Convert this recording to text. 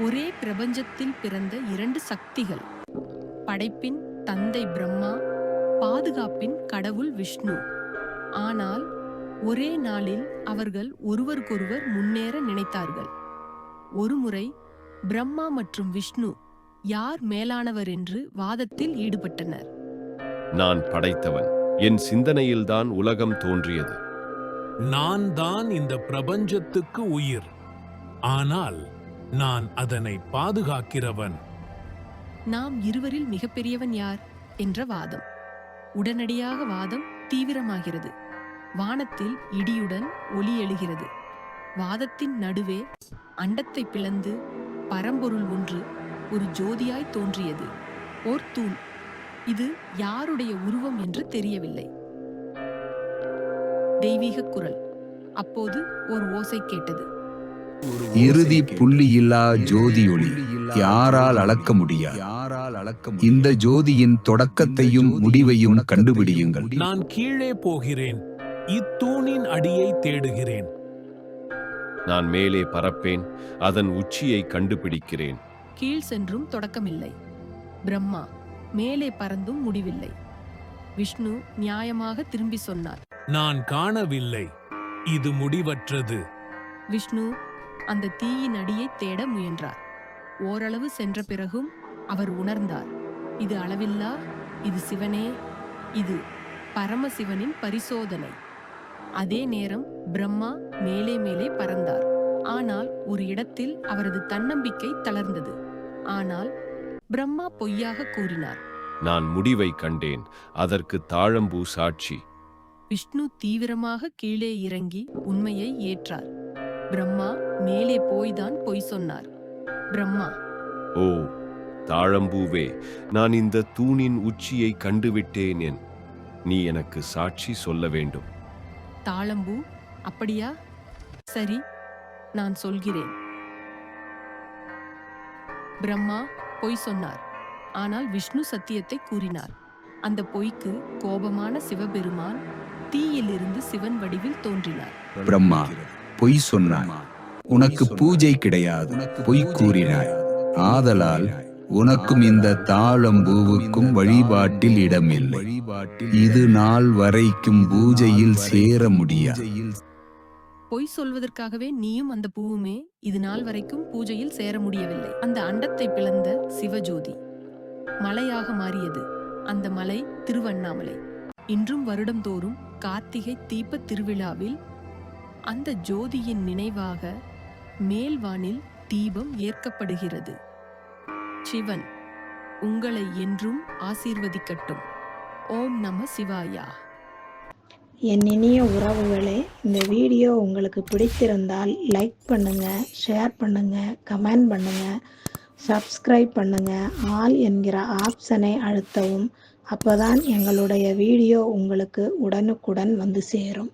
ஒரே பிரபஞ்சத்தில் பிறந்த இரண்டு சக்திகள். படைப்பின் தந்தை பிரம்மா பாதுகாப்பின் கடவுள் விஷ்ணு. ஆனால் ஒரே நாளில் அவர்கள் ஒருவருக்கொருவர் முன்னேற நினைத்தார்கள். ஒருமுறை பிரம்மா மற்றும் விஷ்ணு யார் மேலானவர் என்று வாதத்தில் ஈடுபட்டனர். நான் படைத்தவன். என் சிந்தனையில்தான் உலகம் தோன்றியது. நான் தான் இந்த பிரபஞ்சத்துக்கு உயிர். ஆனால் நான் அதனை பாதுகாக்கிறவன். நாம் இருவரில் மிகப்பெரியவன் யார்? என்ற வாதம். உடனடியாக வாதம் தீவிரமாகிறது. வானத்தில் இடியுடன் ஒலி எழுகிறது. வாதத்தின் நடுவே அண்டத்தை பிளந்து பரம்பொருள் ஒன்று ஒரு ஜோதியாய் தோன்றியது. ஓர் தூண். இது யாருடைய உருவம் என்று தெரியவில்லை. தெய்வீக குரல். அப்போது ஒரு ஓசை கேட்டது. இறுதி புள்ளியில்லா ஜோதியொளி யாரால் அளக்க முடியாது. இந்த ஜோதியின் தொடக்கத்தையும் முடிவையும் கண்டுபிடியுங்கள். நான் கீழே போகிறேன். இத்தூணின் அடியை தேடுகிறேன். நான் மேலே பறப்பேன் அதன் உச்சியை கண்டுபிடிக்கிறேன். கீழ் சென்றும் தொடக்கமில்லை. பிரம்மா மேலே பறந்தும் முடிவில்லை. விஷ்ணு நியாயமாக திரும்பி சொன்னார். நான் காணவில்லை. இது முடிவற்றது. விஷ்ணு அந்த தீயின் அடியை தேட முயன்றார். ஓரளவு சென்ற பிறகும் அவர் உணர்ந்தார். இது அளவில்லா இது சிவனே இது பரமசிவனின் பரிசோதனை. அதே நேரம் பிரம்மா மேலே மேலே பறந்தார். ஆனால் ஒரு இடத்தில் அவரது தன்னம்பிக்கை தளர்ந்தது. ஆனால் பிரம்மா பொய்யாக கூறினார். நான் முடிவை கண்டேன். அதற்கு தாழம்பூ சாட்சி. விஷ்ணு தீவிரமாக கீழே இறங்கி உண்மையை ஏற்றார். பிரம்மா மேலே போய்தான் பொய் சொன்னார். பிரம்மா. ஓ தாழம்பூவே நான் இந்த தூணின் உச்சியை கண்டுவிட்டேன் என். நீ எனக்கு சாட்சி சொல்ல வேண்டும். தாளம்பூ அப்படியா? சரி நான் சொல்கிறேன். பிரம்மா பொய் சொன்னார். ஆனால் விஷ்ணு சத்தியத்தை கூறினார். அந்த பொய்க்கு கோபமான சிவபெருமான் தீயிலிருந்து சிவன் வடிவில் தோன்றினார். பிரம்மா பொய் சொன்னாய். உனக்கு பூஜை கிடையாது. பொய் கூறினாய். ஆதலால் உனக்கும் இந்த தாளம்பூவுக்கும் வழிபாட்டில் இடமில்லை. இது நாள் வரைக்கும் பூஜையில் சேர முடியாது. பொய் சொல்வதற்காகவே நீயும் அந்த பூவுமே இது நாள் வரைக்கும் பூஜையில் சேர முடியவில்லை. அந்த அண்டத்தை பிளந்த சிவஜோதி. மலையாக மாறியது. அந்த மலை திருவண்ணாமலை. இன்றும் வருடம்தோறும் கார்த்திகை தீபத் திருவிழாவில் அந்த ஜோதியின் நினைவாக மேல்வானில் தீபம் ஏற்கப்படுகிறது. சிவன் உங்களை என்றும் ஆசீர்வதிக்கட்டும். ஓம் நம சிவாயா. என் இனிய உறவுகளே இந்த வீடியோ உங்களுக்கு பிடித்திருந்தால் லைக் பண்ணுங்கள் ஷேர் பண்ணுங்கள் கமெண்ட் பண்ணுங்கள் சப்ஸ்கிரைப் பண்ணுங்கள் ஆல் என்கிற ஆப்ஷனை அழுத்தவும் அப்போதான் எங்களுடைய வீடியோ உங்களுக்கு உடனுக்குடன் வந்து சேரும்.